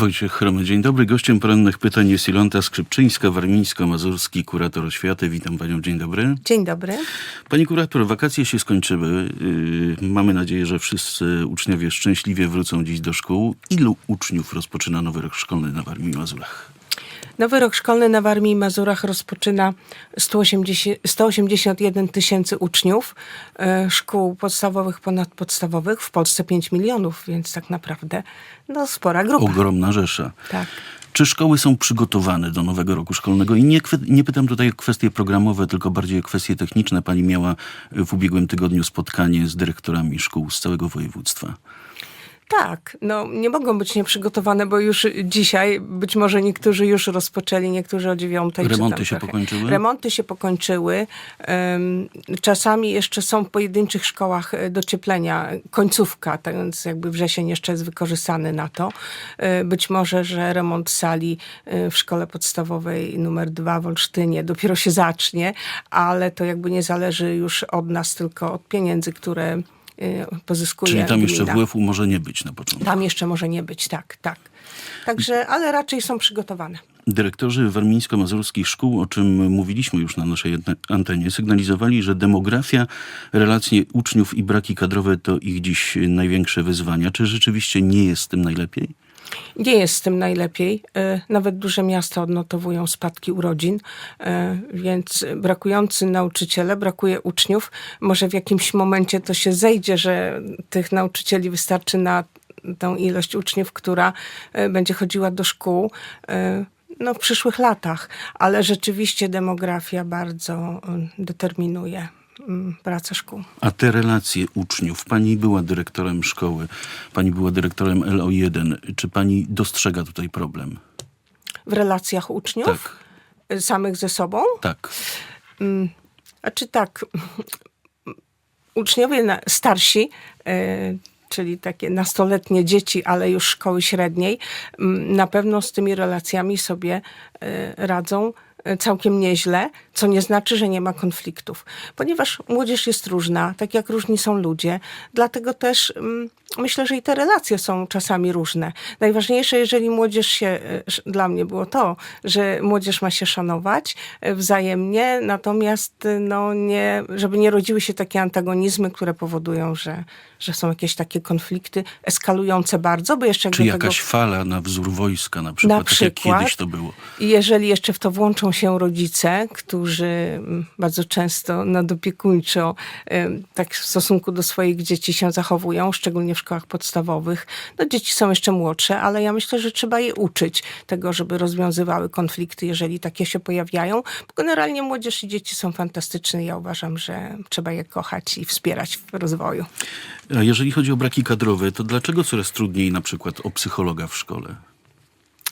Wojciech Chromy, dzień dobry. Gościem porannych pytań jest Ilonta Skrzypczyńska, warmińsko-mazurski kurator oświaty. Witam panią, dzień dobry. Dzień dobry. Pani kurator, wakacje się skończyły. Yy, mamy nadzieję, że wszyscy uczniowie szczęśliwie wrócą dziś do szkół. Ilu uczniów rozpoczyna nowy rok szkolny na Warmii i Mazurach? Nowy rok szkolny na Warmii i Mazurach rozpoczyna 180, 181 tysięcy uczniów e, szkół podstawowych, ponadpodstawowych. W Polsce 5 milionów, więc tak naprawdę no, spora grupa. Ogromna rzesza. Tak. Czy szkoły są przygotowane do nowego roku szkolnego? I nie, nie pytam tutaj o kwestie programowe, tylko bardziej o kwestie techniczne. Pani miała w ubiegłym tygodniu spotkanie z dyrektorami szkół z całego województwa. Tak, no nie mogą być nieprzygotowane, bo już dzisiaj być może niektórzy już rozpoczęli, niektórzy o dziewiątej. Remonty się trochę. pokończyły? Remonty się pokończyły. Czasami jeszcze są w pojedynczych szkołach e, docieplenia, końcówka, tak więc jakby wrzesień jeszcze jest wykorzystany na to. E, Być może, że remont sali e, w szkole podstawowej numer dwa w Olsztynie dopiero się zacznie, ale to jakby nie zależy już od nas, tylko od pieniędzy, które pozyskuje Czyli tam jeszcze gmina. WF-u może nie być na początku. Tam jeszcze może nie być, tak, tak. Także, ale raczej są przygotowane. Dyrektorzy warmińsko-mazurskich szkół, o czym mówiliśmy już na naszej ante- antenie, sygnalizowali, że demografia, relacje uczniów i braki kadrowe to ich dziś największe wyzwania. Czy rzeczywiście nie jest z tym najlepiej? Nie jest z tym najlepiej. E, Nawet duże miasta odnotowują spadki urodzin, e, więc brakujący nauczyciele, brakuje uczniów. Może w jakimś momencie to się zejdzie, że tych nauczycieli wystarczy na tą ilość uczniów, która e, będzie chodziła do szkół. No, w przyszłych latach, ale rzeczywiście demografia bardzo determinuje pracę szkół. A te relacje uczniów, pani była dyrektorem szkoły, pani była dyrektorem LO1. Czy pani dostrzega tutaj problem? W relacjach uczniów Tak, samych ze sobą, tak. A czy tak, uczniowie starsi, e, czyli takie nastoletnie dzieci, ale już szkoły średniej, m, na pewno z tymi relacjami sobie e, radzą całkiem nieźle, co nie znaczy, że nie ma konfliktów. Ponieważ młodzież jest różna, tak jak różni są ludzie, dlatego też mm, myślę, że i te relacje są czasami różne. Najważniejsze, jeżeli młodzież się, sz- dla mnie było to, że młodzież ma się szanować e, wzajemnie, natomiast no nie, żeby nie rodziły się takie antagonizmy, które powodują, że, że są jakieś takie konflikty eskalujące bardzo, bo jeszcze Czy do tego... jakaś fala na wzór wojska na przykład, tak jak przykład. kiedyś to było? I jeżeli jeszcze w to włączą się rodzice, którzy mm, bardzo często nadopiekuńczo tak w stosunku do swoich dzieci się zachowują, szczególnie w szkołach podstawowych. No dzieci są jeszcze młodsze, ale ja myślę, że trzeba je uczyć tego, żeby rozwiązywały konflikty, jeżeli takie się pojawiają. Bo generalnie młodzież i dzieci są fantastyczne. Ja uważam, że trzeba je kochać i wspierać w rozwoju. A jeżeli chodzi o braki kadrowe, to dlaczego coraz trudniej na przykład o psychologa w szkole?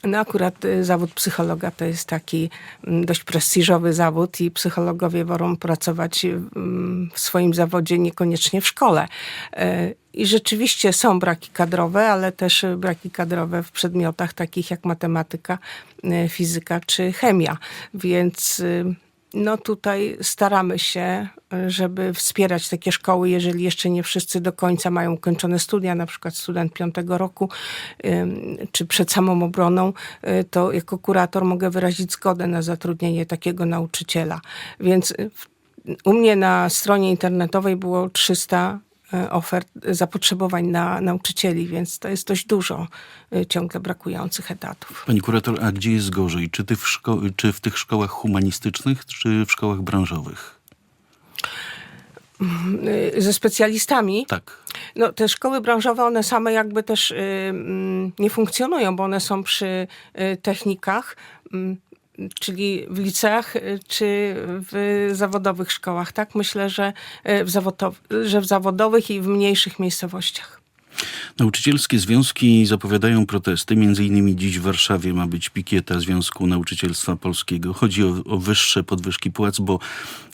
No akurat y, zawód psychologa to jest taki mm, dość prestiżowy zawód i psychologowie wolą pracować mm, w swoim zawodzie, niekoniecznie w szkole. Y, I rzeczywiście są braki kadrowe, ale też y, braki kadrowe w przedmiotach takich jak matematyka, y, fizyka czy chemia. Więc y, no tutaj staramy się, żeby wspierać takie szkoły, jeżeli jeszcze nie wszyscy do końca mają kończone studia, na przykład student piątego roku, czy przed samą obroną, y, to jako kurator mogę wyrazić zgodę na zatrudnienie takiego nauczyciela. Więc y, u mnie na stronie internetowej było 300 y, ofert, y, zapotrzebowań na nauczycieli, więc to jest dość dużo y, ciągle brakujących etatów. Pani kurator, a gdzie jest gorzej? Czy, ty w szko- czy w tych szkołach humanistycznych, czy w szkołach branżowych? Y, Ze specjalistami Tak. No, te szkoły branżowe, one same jakby też mm, nie funkcjonują, bo one są przy technikach, mm, czyli w liceach, y, czy w zawodowych szkołach, tak? Myślę, że, y, w zawodow- że w zawodowych i w mniejszych miejscowościach. Nauczycielskie związki zapowiadają protesty. Między innymi dziś w Warszawie ma być pikieta Związku Nauczycielstwa Polskiego. Chodzi o, o wyższe podwyżki płac, bo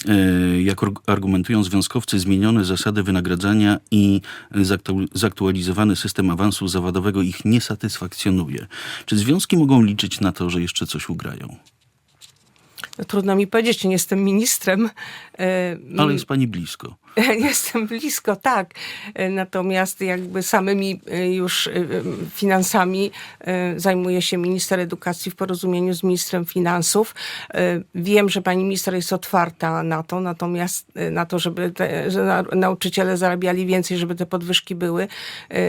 e, jak argumentują związkowcy, zmienione zasady wynagradzania i zaktu- zaktualizowany system awansu zawodowego ich nie satysfakcjonuje. Czy związki mogą liczyć na to, że jeszcze coś ugrają? No, trudno mi powiedzieć, nie jestem ministrem. e, Ale jest pani blisko. Jestem blisko, tak. E, Natomiast jakby samymi e, już finansami zajmuje się minister edukacji w porozumieniu z ministrem finansów. Wiem, że pani minister jest otwarta na to, natomiast na to, żeby te, że na- nauczyciele zarabiali więcej, żeby te podwyżki były.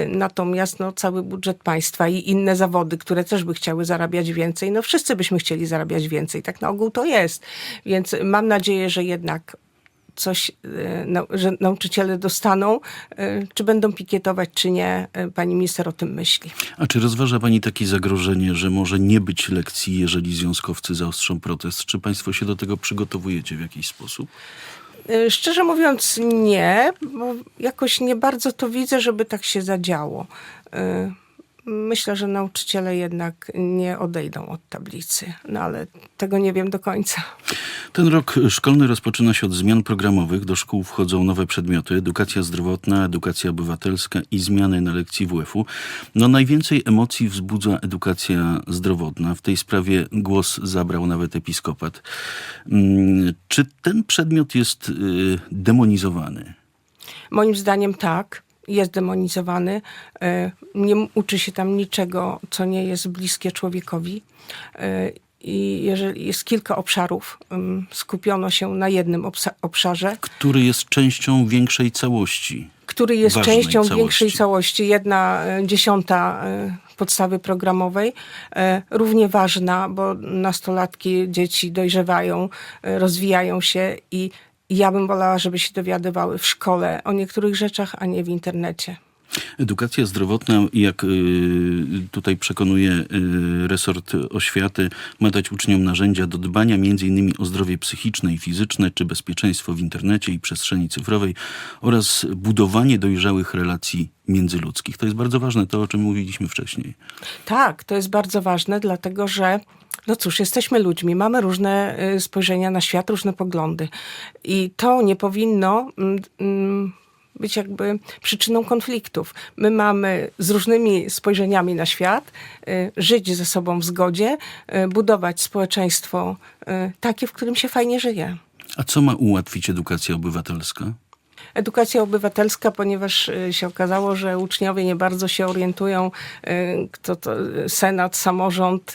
Natomiast no, cały budżet państwa i inne zawody, które też by chciały zarabiać więcej, no wszyscy byśmy chcieli zarabiać więcej. Tak na ogół to jest. Więc mam nadzieję, że jednak coś, e, że nauczyciele dostaną, e, czy będą pikietować, czy nie, e, pani minister o tym myśli. A czy rozważa pani takie zagrożenie, że może nie być lekcji, jeżeli związkowcy zaostrzą protest? Czy państwo się do tego przygotowujecie w jakiś sposób? Szczerze mówiąc nie, bo jakoś nie bardzo to widzę, żeby tak się zadziało. Myślę, że nauczyciele jednak nie odejdą od tablicy, no ale tego nie wiem do końca. Ten rok szkolny rozpoczyna się od zmian programowych. Do szkół wchodzą nowe przedmioty: edukacja zdrowotna, edukacja obywatelska i zmiany na lekcji WF-u. No najwięcej emocji wzbudza edukacja zdrowotna. W tej sprawie głos zabrał nawet episkopat. Mm, Czy ten przedmiot jest y, demonizowany? Moim zdaniem tak, jest demonizowany. E, Nie uczy się tam niczego, co nie jest bliskie człowiekowi. E, I jeżeli jest kilka obszarów, skupiono się na jednym obszarze, Który jest częścią większej całości? który jest częścią całości. większej całości. Jedna e, dziesiąta podstawy programowej, równie ważna, bo nastolatki, dzieci dojrzewają, rozwijają się i ja bym wolała, żeby się dowiadywały w szkole o niektórych rzeczach, a nie w internecie. Edukacja zdrowotna, jak y, tutaj przekonuje y, resort oświaty, ma dać uczniom narzędzia do dbania m.in. o zdrowie psychiczne i fizyczne, czy bezpieczeństwo w internecie i przestrzeni cyfrowej oraz budowanie dojrzałych relacji międzyludzkich. To jest bardzo ważne, to o czym mówiliśmy wcześniej. Tak, to jest bardzo ważne, dlatego że, no cóż, jesteśmy ludźmi, mamy różne y, spojrzenia na świat, różne poglądy. I to nie powinno mm, mm, być jakby przyczyną konfliktów. My mamy z różnymi spojrzeniami na świat y, żyć ze sobą w zgodzie, y, budować społeczeństwo takie, w którym się fajnie żyje. A co ma ułatwić edukacja obywatelska? Edukacja obywatelska, ponieważ się okazało, że uczniowie nie bardzo się orientują, kto to senat, samorząd,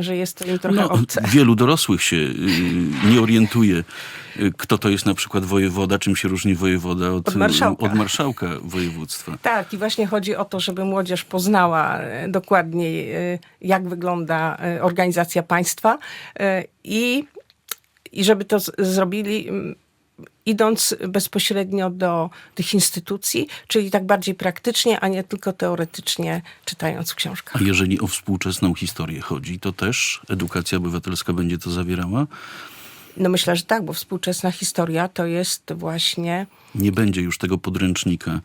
że jest to im trochę No, obce. wielu dorosłych się y, nie orientuje, y, kto to jest na przykład wojewoda, czym się różni wojewoda od, Od marszałka. od marszałka województwa. Tak, i właśnie chodzi o to, żeby młodzież poznała e, dokładniej, e, jak wygląda e, organizacja państwa i, i żeby to zrobili mm, idąc bezpośrednio do tych instytucji, czyli tak bardziej praktycznie, a nie tylko teoretycznie czytając w książkach. A jeżeli o współczesną historię chodzi, to też edukacja obywatelska będzie to zawierała? No myślę, że tak, bo współczesna historia to jest właśnie Nie będzie już tego podręcznika.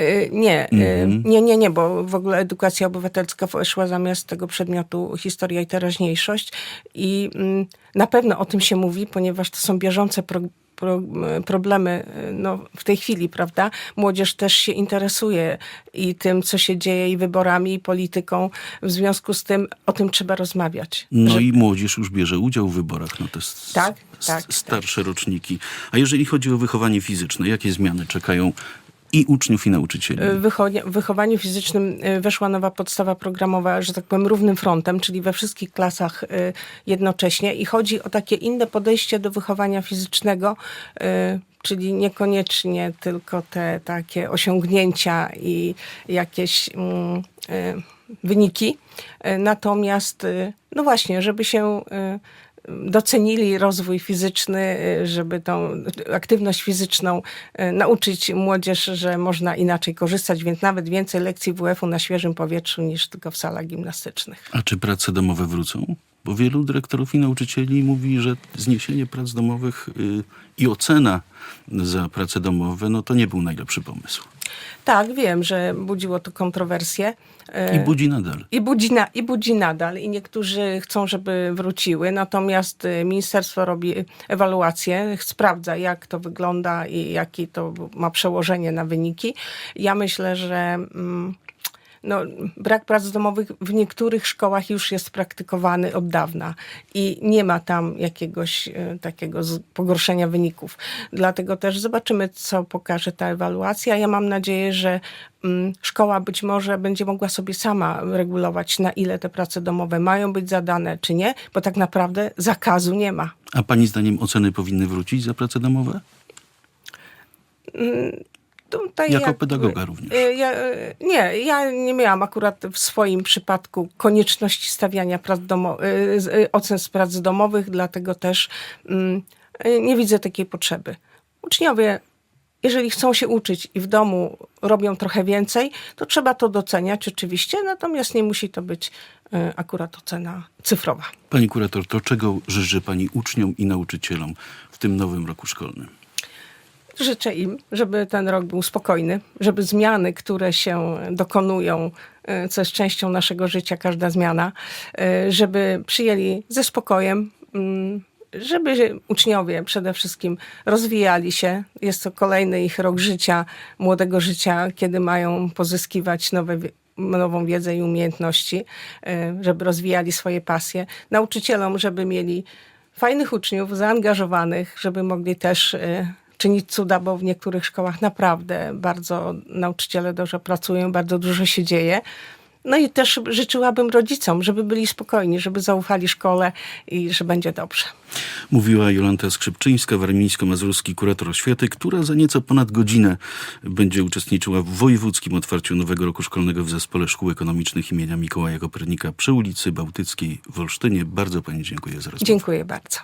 Y, Nie, y, nie, nie, nie, bo w ogóle edukacja obywatelska weszła zamiast tego przedmiotu historia i teraźniejszość i mm, na pewno o tym się mówi, ponieważ to są bieżące pro, pro, problemy y, no, w tej chwili, prawda? Młodzież też się interesuje i tym, co się dzieje i wyborami, i polityką. W związku z tym o tym trzeba rozmawiać. No i młodzież już bierze udział w wyborach, no to jest Tak, s- tak, starsze roczniki. A jeżeli chodzi o wychowanie fizyczne, jakie zmiany czekają i uczniów, i nauczycieli? W wychowanie- w wychowaniu fizycznym y, weszła nowa podstawa programowa, że tak powiem, równym frontem, czyli we wszystkich klasach y, jednocześnie. I chodzi o takie inne podejście do wychowania fizycznego, czyli niekoniecznie tylko te takie osiągnięcia i jakieś mm, wyniki. Natomiast, no właśnie, żeby się docenili rozwój fizyczny, y, żeby tą aktywność fizyczną y, nauczyć młodzież, że można inaczej korzystać, więc nawet więcej lekcji WF-u na świeżym powietrzu niż tylko w salach gimnastycznych. A czy prace domowe wrócą? Bo wielu dyrektorów i nauczycieli mówi, że zniesienie prac domowych y, i ocena za prace domowe, no to nie był najlepszy pomysł. Tak, wiem, że budziło to kontrowersje. I budzi nadal. I budzi, na, I budzi nadal. I niektórzy chcą, żeby wróciły. Natomiast y, ministerstwo robi ewaluację, sprawdza, jak to wygląda i jakie to ma przełożenie na wyniki. Ja myślę, że mm, no, brak prac domowych w niektórych szkołach już jest praktykowany od dawna i nie ma tam jakiegoś e, takiego pogorszenia wyników. Dlatego też zobaczymy, co pokaże ta ewaluacja. Ja mam nadzieję, że mm, szkoła być może będzie mogła sobie sama regulować, na ile te prace domowe mają być zadane, czy nie, bo tak naprawdę zakazu nie ma. A pani zdaniem oceny powinny wrócić za prace domowe? Tutaj Jako pedagoga również. y, Ja, y, nie, ja nie miałam akurat w swoim przypadku konieczności stawiania prac domo, y, ocen z prac domowych, dlatego też mm, nie widzę takiej potrzeby. Uczniowie, jeżeli chcą się uczyć i w domu robią trochę więcej, to trzeba to doceniać oczywiście, natomiast nie musi to być akurat ocena cyfrowa. Pani kurator, to czego życzy pani uczniom i nauczycielom w tym nowym roku szkolnym? Życzę im, żeby ten rok był spokojny, żeby zmiany, które się dokonują, e, co jest częścią naszego życia, każda zmiana, e, żeby przyjęli ze spokojem, mm, żeby uczniowie przede wszystkim rozwijali się. Jest to kolejny ich rok życia, młodego życia, kiedy mają pozyskiwać nowe nową wiedzę i umiejętności, e, żeby rozwijali swoje pasje. Nauczycielom, żeby mieli fajnych uczniów, zaangażowanych, żeby mogli też czynić cuda, bo w niektórych szkołach naprawdę bardzo nauczyciele dobrze pracują, bardzo dużo się dzieje. No i też życzyłabym rodzicom, żeby byli spokojni, żeby zaufali szkole i że będzie dobrze. Mówiła Jolanta Skrzypczyńska, warmińsko-mazurski kurator oświaty, która za nieco ponad godzinę będzie uczestniczyła w wojewódzkim otwarciu nowego roku szkolnego w Zespole Szkół Ekonomicznych imienia Mikołaja Kopernika przy ulicy Bałtyckiej w Olsztynie. Bardzo pani dziękuję za rozmowę. Dziękuję bardzo.